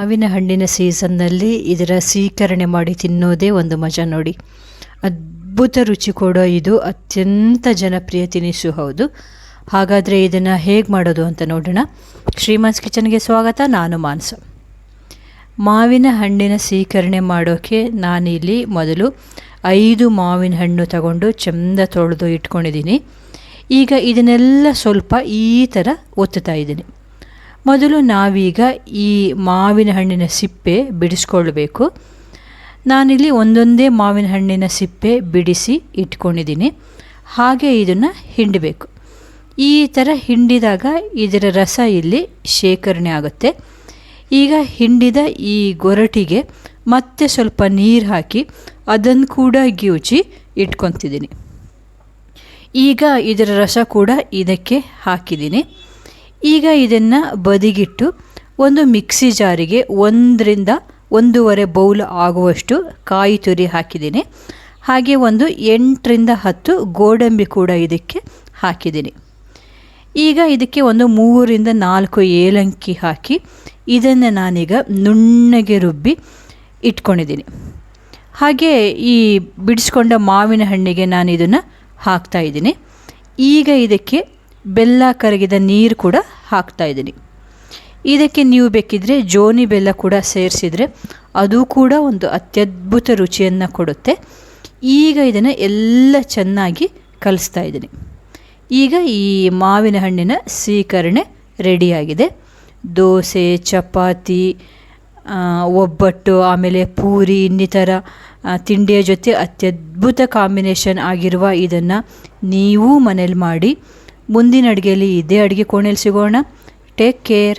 ಮಾವಿನ ಹಣ್ಣಿನ ಸೀಸನ್ನಲ್ಲಿ ಇದರ ಸೀಕರಣೆ ಮಾಡಿ ತಿನ್ನೋದೇ ಒಂದು ಮಜಾ ನೋಡಿ. ಅದ್ಭುತ ರುಚಿ ಕೊಡೋ ಇದು ಅತ್ಯಂತ ಜನಪ್ರಿಯ ತಿನಿಸು ಹೌದು. ಹಾಗಾದರೆ ಇದನ್ನು ಹೇಗೆ ಮಾಡೋದು ಅಂತ ನೋಡೋಣ. ಶ್ರೀಮಾನ್ಸ್ ಕಿಚನ್ಗೆ ಸ್ವಾಗತ, ನಾನು ಮಾನ್ಸ. ಮಾವಿನ ಹಣ್ಣಿನ ಸೀಕರಣೆ ಮಾಡೋಕ್ಕೆ ನಾನಿಲ್ಲಿ ಮೊದಲು ಐದು ಮಾವಿನ ಹಣ್ಣು ತಗೊಂಡು ಚೆಂದ ತೊಳೆದು ಇಟ್ಕೊಂಡಿದ್ದೀನಿ. ಈಗ ಇದನ್ನೆಲ್ಲ ಸ್ವಲ್ಪ ಈ ಥರ ಒತ್ತುತ್ತಾ ಇದ್ದೀನಿ. ಮೊದಲು ನಾವೀಗ ಈ ಮಾವಿನ ಹಣ್ಣಿನ ಸಿಪ್ಪೆ ಬಿಡಿಸ್ಕೊಳ್ಬೇಕು ನಾನಿಲ್ಲಿ ಒಂದೊಂದೇ ಮಾವಿನ ಹಣ್ಣಿನ ಸಿಪ್ಪೆ ಬಿಡಿಸಿ ಇಟ್ಕೊಂಡಿದ್ದೀನಿ. ಹಾಗೆ ಇದನ್ನು ಹಿಂಡಬೇಕು. ಈ ಥರ ಹಿಂಡಿದಾಗ ಇದರ ರಸ ಇಲ್ಲಿ ಶೇಖರಣೆ ಆಗುತ್ತೆ. ಈಗ ಹಿಂಡಿದ ಈ ಗೊರಟಿಗೆ ಮತ್ತೆ ಸ್ವಲ್ಪ ನೀರು ಹಾಕಿ ಅದನ್ನು ಕೂಡ ಗಿವುಚಿ ಇಟ್ಕೊತಿದ್ದೀನಿ. ಈಗ ಇದರ ರಸ ಕೂಡ ಇದಕ್ಕೆ ಹಾಕಿದ್ದೀನಿ. ಈಗ ಇದನ್ನು ಬದಿಗಿಟ್ಟು ಒಂದು ಮಿಕ್ಸಿ ಜಾರಿಗೆ ಒಂದರಿಂದ ಒಂದೂವರೆ ಬೌಲ್ ಆಗುವಷ್ಟು ಕಾಯಿ ತುರಿ ಹಾಕಿದ್ದೀನಿ. ಹಾಗೆ ಒಂದು ಎಂಟರಿಂದ ಹತ್ತು ಗೋಡಂಬಿ ಕೂಡ ಇದಕ್ಕೆ ಹಾಕಿದ್ದೀನಿ. ಈಗ ಇದಕ್ಕೆ ಒಂದು ಮೂರರಿಂದ ನಾಲ್ಕು ಏಲಕ್ಕಿ ಹಾಕಿ ಇದನ್ನು ನಾನೀಗ ನುಣ್ಣಗೆ ರುಬ್ಬಿ ಇಟ್ಕೊಂಡಿದ್ದೀನಿ. ಹಾಗೆ ಈ ಬಿಡಿಸ್ಕೊಂಡ ಮಾವಿನ ಹಣ್ಣಿಗೆ ನಾನು ಇದನ್ನು ಹಾಕ್ತಾ ಇದ್ದೀನಿ. ಈಗ ಇದಕ್ಕೆ ಬೆಲ್ಲ ಕರಗಿದ ನೀರು ಕೂಡ ಹಾಕ್ತಾ ಇದ್ದೀನಿ. ಇದಕ್ಕೆ ನೀವು ಬೇಕಿದ್ದರೆ ಜೋನಿ ಬೆಲ್ಲ ಕೂಡ ಸೇರಿಸಿದರೆ ಅದು ಕೂಡ ಒಂದು ಅತ್ಯದ್ಭುತ ರುಚಿಯನ್ನು ಕೊಡುತ್ತೆ. ಈಗ ಇದನ್ನು ಎಲ್ಲ ಚೆನ್ನಾಗಿ ಕಲಿಸ್ತಾ ಇದ್ದೀನಿ. ಈಗ ಈ ಮಾವಿನ ಹಣ್ಣಿನ ಸೀಕರಣೆ ರೆಡಿಯಾಗಿದೆ. ದೋಸೆ, ಚಪಾತಿ ಒಬ್ಬಟ್ಟು, ಆಮೇಲೆ ಪೂರಿ, ಇನ್ನಿತರ ತಿಂಡಿಯ ಜೊತೆ ಅತ್ಯದ್ಭುತ ಕಾಂಬಿನೇಷನ್ ಆಗಿರುವ ಇದನ್ನು ನೀವೂ ಮನೇಲಿ ಮಾಡಿ ಮುಂದಿನ ಅಡುಗೆಯಲ್ಲಿ ಇದೇ ಅಡುಗೆ ಕೋಣೆಯಲ್ಲಿ ಸಿಗೋಣ. Take care